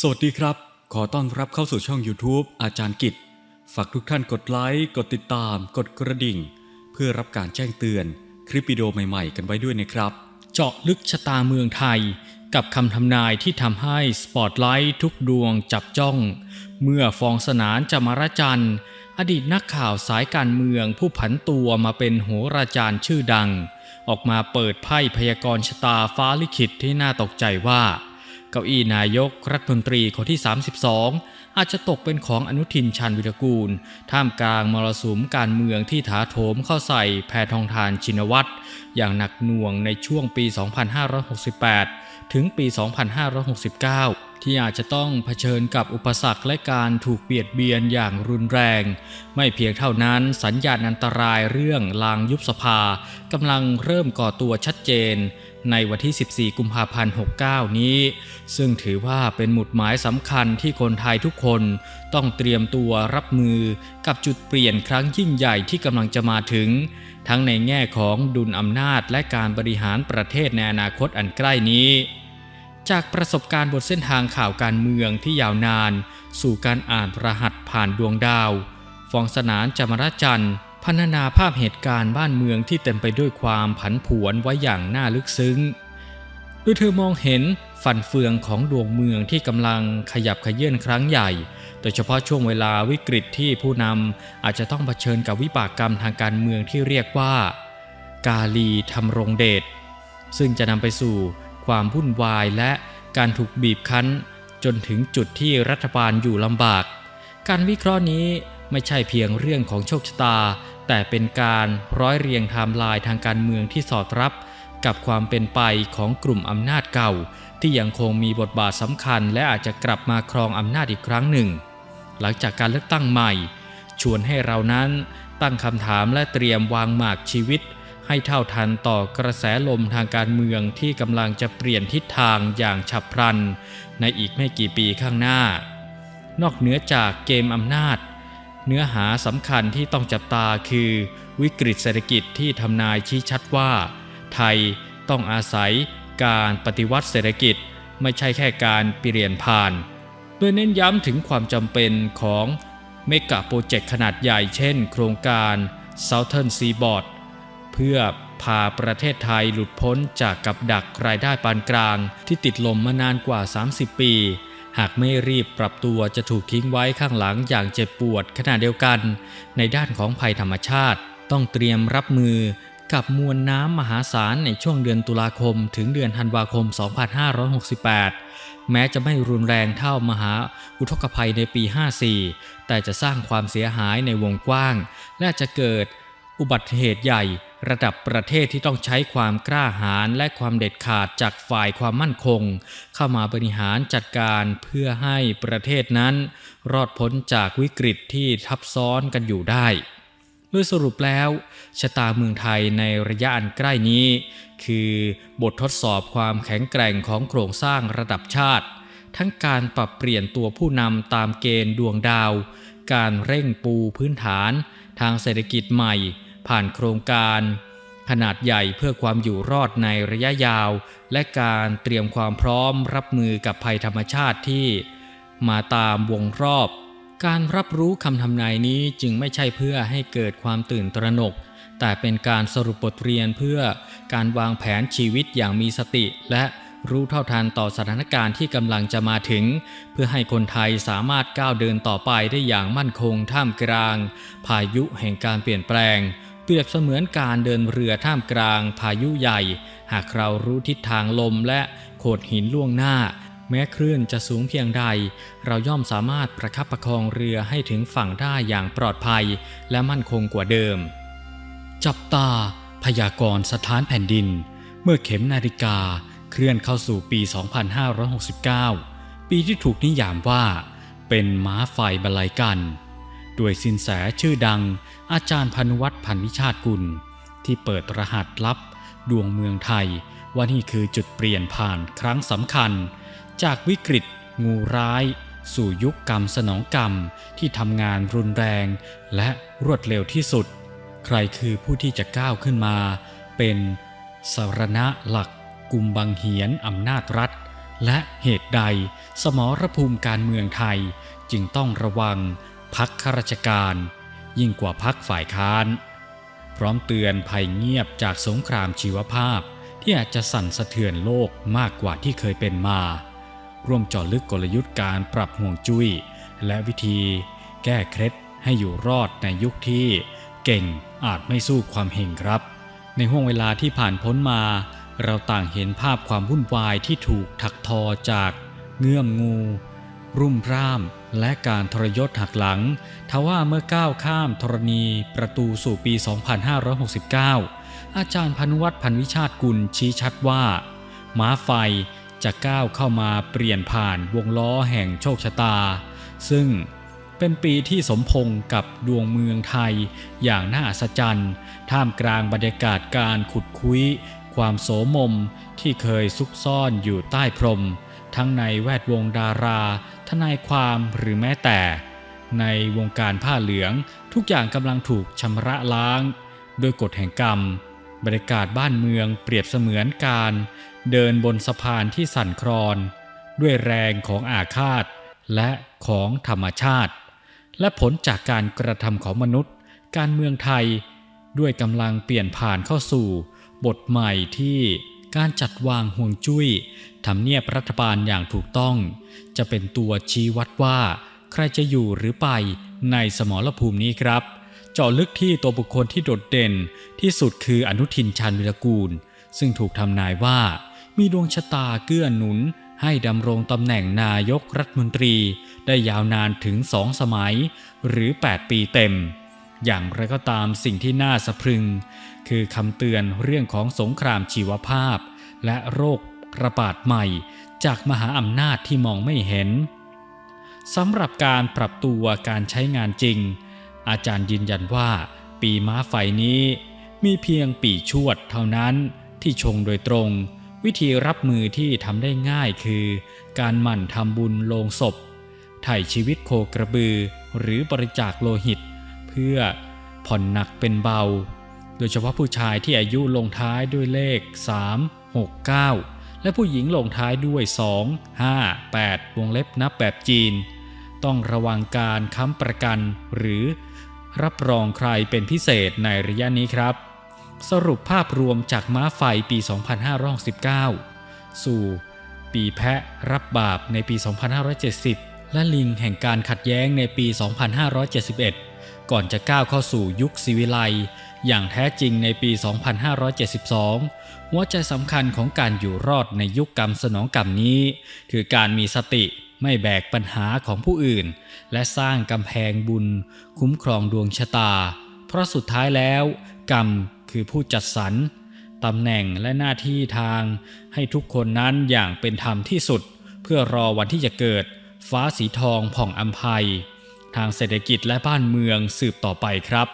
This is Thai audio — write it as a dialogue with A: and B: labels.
A: สวัสดีครับ ขอต้อนรับเข้าสู่ช่อง YouTube อาจารย์กิจ ฝากทุกท่านกดไลค์ กดติดตาม กดกระดิ่ง เพื่อรับการแจ้งเตือนคลิปวิดีโอใหม่ๆ กันไว้ด้วยนะครับ
B: เจาะลึกชะตาเมืองไทย กับคำทำนายที่ทำให้สปอตไลท์ทุกดวงจับจ้อง เมื่อฟองสนานจะมาระจันทร์อดีตนักข่าวสายการเมืองผู้ผันตัวมาเป็นโหราจารย์ชื่อดัง ออกมาเปิดไพ่พยากรณ์ชะตาฟ้าลิขิตที่น่าตกใจว่า เก้าอี้นายกรัฐมนตรีคนที่ 32 อาจจะตกเป็นของอนุทินชาญวิรกูล ท่ามกลางมรสุมการเมืองที่ถาโถมเข้าใส่แพทองทานชินวัตรอย่างหนักหน่วงในช่วงปี 2568 ถึงปี 2569 ที่อาจจะต้องเผชิญกับอุปสรรคและการถูกเบียดเบียนอย่างรุนแรง ไม่เพียงเท่านั้นสัญญาณอันตรายเรื่องลางยุบสภากำลังเริ่มก่อตัวชัดเจน ในวันที่ 14 กุมภาพันธ์ 69 นี้ ซึ่งถือว่าเป็นหมุดหมายสำคัญที่คนไทยทุกคนต้องเตรียมตัวรับมือกับจุดเปลี่ยนครั้งยิ่งใหญ่ที่กำลังจะมาถึง ทั้งในแง่ของดุลอำนาจและการบริหารประเทศในอนาคตอันใกล้นี้ จากประสบการณ์บนเส้นทางข่าวการเมืองที่ยาวนาน สู่การอ่านรหัสผ่านดวงดาว ฟองสนานจามรจันทร์ พันนาภาพเหตุการณ์บ้านเมืองที่เต็มไปด้วยความผันผวนไว้อย่างน่าลึกซึ้งโดยเธอมองเห็นฟันเฟืองของดวงเมืองที่กำลังขยับขยื่นครั้งใหญ่ โดยเฉพาะช่วงเวลาวิกฤตที่ผู้นำอาจจะต้องเผชิญกับวิบากกรรมทางการเมืองที่เรียกว่า กาลีทำรงเดช ซึ่งจะนำไปสู่ความวุ่นวายและการถูกบีบคั้น จนถึงจุดที่รัฐบาลอยู่ลำบาก การวิเคราะห์นี้ไม่ใช่เพียงเรื่องของโชคชะตา แต่เป็นการร้อยเรียงไทม์ไลน์ทางการเมืองที่สอดรับกับความเป็นไปของกลุ่มอำนาจเก่า ที่ยังคงมีบทบาทสำคัญและอาจจะกลับมาครองอำนาจอีกครั้งหนึ่ง หลังจากการเลือกตั้งใหม่ ชวนให้เรานั้นตั้งคำถามและเตรียมวางหมากชีวิต ให้เท่าทันต่อกระแสลมทางการเมืองที่กำลังจะเปลี่ยนทิศทางอย่างฉับพลัน ในอีกไม่กี่ปีข้างหน้า นอกเหนือจากเกมอำนาจ เนื้อหาสำคัญที่ต้องจับตาคือวิกฤตเศรษฐกิจที่ทำนายชี้ชัดว่า ไทยต้องอาศัยการปฏิวัติเศรษฐกิจไม่ใช่แค่การเปลี่ยนผ่าน โดยเน้นย้ำถึงความจำเป็นของเมกะโปรเจกต์ขนาดใหญ่เช่นโครงการ Southern Seaboard เพื่อพาประเทศไทยหลุดพ้นจากกับดักรายได้ปานกลางที่ติดลมมานานกว่า 30 ปี หากไม่รีบปรับตัวจะถูกทิ้งไว้ข้างหลังอย่างเจ็บปวดขณะเดียวกัน ในด้านของภัยธรรมชาติ ต้องเตรียมรับมือกับมวลน้ำมหาศาลในช่วงเดือนตุลาคม ถึงเดือนธันวาคม 2568 แม้จะไม่รุนแรงเท่ามหาอุทกภัยในปี 54 แต่จะสร้างความเสียหายในวงกว้าง และจะเกิดอุบัติเหตุใหญ่ ระดับประเทศที่ต้องใช้ความกล้าหาญและความเด็ดขาดจากฝ่ายความมั่นคง เข้ามาบริหารจัดการเพื่อให้ประเทศนั้น รอดพ้นจากวิกฤตที่ทับซ้อนกันอยู่ได้โดยสรุปแล้ว ชะตาเมืองไทยในระยะอันใกล้นี้ คือบททดสอบความแข็งแกร่งของโครงสร้างระดับชาติ ทั้งการปรับเปลี่ยนตัวผู้นำตามเกณฑ์ดวงดาว การเร่งปูพื้นฐาน ทางเศรษฐกิจใหม่ ผ่านโครงการ ขนาดใหญ่เพื่อความอยู่รอดในระยะยาว และการเตรียมความพร้อมรับมือกับภัยธรรมชาติที่ มาตามวงรอบ การรับรู้คำทำนายนี้จึงไม่ใช่เพื่อให้เกิดความตื่นตระหนก แต่เป็นการสรุปบทเรียนเพื่อการวางแผนชีวิตอย่างมีสติและรู้เท่าทันต่อสถานการณ์ที่กำลังจะมาถึง เพื่อให้คนไทยสามารถก้าวเดินต่อไปได้อย่างมั่นคงท่ามกลาง พายุแห่งการเปลี่ยนแปลง เปรียบเสมือนการเดินเรือท่ามกลางพายุใหญ่ หากเรารู้ทิศทางลมและโขดหินล่วงหน้า แม้คลื่นจะสูงเพียงใด เราย่อมสามารถประคับประคองเรือให้ถึงฝั่งได้อย่างปลอดภัย และมั่นคงกว่าเดิม จับตา พยากรณ์สถานแผ่นดิน เมื่อเข็มนาฬิกาเคลื่อนเข้าสู่ปี 2569 ปีที่ถูกนิยามว่า เป็นม้าไฟบรรลัยกัน ด้วยสินแสชื่อดัง อาจารย์พนุวัฒน์พันวิชาติกุล ที่เปิดรหัสลับ ดวงเมืองไทย ว่านี่คือจุดเปลี่ยนผ่านครั้งสำคัญ จากวิกฤต งูร้าย สู่ยุคกรรมสนองกรรมที่ทำงานรุนแรง และรวดเร็วที่สุด ใครคือผู้ที่จะก้าวขึ้นมา เป็นสารณะหลักกลุ่มบังเหียนอำนาจรัฐ และเหตุใด สมรภูมิการเมืองไทยจึงต้องระวัง พักข้าราชการ ยิ่งกว่าพักฝ่ายค้าน พร้อมเตือนภัยเงียบจากสงครามชีวภาพที่อาจจะสั่นสะเทือนโลกมากกว่าที่เคยเป็นมา ร่วมจาะลึกกลยุทธ์การปรับห่วงจุย้ย และวิธี แก้เคล็ดให้อยู่รอดในยุคที่ เก่งอาจไม่สู้ความเฮงครับ ในห่วงเวลาที่ผ่านพ้นมา เราต่างเห็นภาพความวุ่นวายที่ถูกถักทอจากเงื่อมงู รุ่มร่ามและการทรยศหักหลัง ทว่าเมื่อก้าวข้ามธรณีประตูสู่ปี 2569 อาจารย์พานุวัฒน์พันวิชาติกุลชี้ชัดว่า ม้าไฟจะก้าวเข้ามาเปลี่ยนผ่านวงล้อแห่งโชคชะตา ซึ่งเป็นปีที่สมพงกับดวงเมืองไทยอย่างน่าอัศจรรย์ ท่ามกลางบรรยากาศการขุดคุยความโสมมที่เคยซุกซ่อนอยู่ใต้พรม ทั้งในแวดวงดารา ทนายความหรือแม้แต่ ในวงการผ้าเหลืองทุกอย่างกำลังถูกชำระล้างโดยกฎแห่งกรรม บรรยากาศบ้านเมืองเปรียบเสมือนการ เดินบนสะพานที่สั่นคลอน ด้วยแรงของอาฆาต และของธรรมชาติ และผลจากการกระทำของมนุษย์ การเมืองไทย ด้วยกำลังเปลี่ยนผ่านเข้าสู่ บทใหม่ที่ การจัดวางห่วงจุ้ยทำเนียบรัฐบาลอย่างถูกต้อง จะเป็นตัวชี้วัดว่า ใครจะอยู่หรือไปในสมรภูมินี้ครับ เจาะลึกที่ตัวบุคคลที่โดดเด่นที่สุดคืออนุทินชาญวิรกูล ซึ่งถูกทำนายว่า มีดวงชะตาเกื้อหนุน ให้ดำรงตำแหน่งนายกรัฐมนตรี ได้ยาวนานถึงสองสมัย หรือ 8 ปีเต็ม อย่างไรก็ตามสิ่งที่น่าสะพรึง คือคำเตือนเรื่องของสงครามชีวภาพ และโรคระบาดใหม่ จากมหาอำนาจที่มองไม่เห็นสำหรับการปรับตัวการใช้งานจริง อาจารย์ยืนยันว่า ปีม้าไฟนี้ มีเพียงปีชวดเท่านั้นที่ชงโดยตรง วิธีรับมือที่ทำได้ง่ายคือ การหมั่นทำบุญโลงศพถ่ายชีวิตโคกระบือ หรือบริจาคโลหิต พื่อผ่อนหนักเป็นเบา โดยเฉพาะผู้ชายที่อายุลงท้ายด้วยเลข 3 6 9 และผู้หญิงลงท้ายด้วย 2 5 8 วงเล็บนับแบบจีน ต้องระวังการค้ำประกันหรือรับรองใครเป็นพิเศษในระยะนี้ครับ สรุปภาพรวมจากม้าไฟปี 2519 สู่ปีแพะรับบาปในปี 2570 และลิงแห่งการขัดแย้งในปี 2571 ก่อนจะก้าวเข้าสู่ยุคศิวิไลอย่างแท้จริงในปี 2572 หัวใจสำคัญของการอยู่รอดในยุคกรรมสนองกรรมนี้ คือการมีสติไม่แบกปัญหาของผู้อื่น และสร้างกำแพงบุญ คุ้มครองดวงชะตา เพราะสุดท้ายแล้ว กรรมคือผู้จัดสรรตำแหน่งและหน้าที่ทาง ให้ทุกคนนั้นอย่างเป็นธรรมที่สุด เพื่อรอวันที่จะเกิด ฟ้าสีทองผ่องอัมภัย ทางเศรษฐกิจและบ้านเมืองสืบต่อไปครับ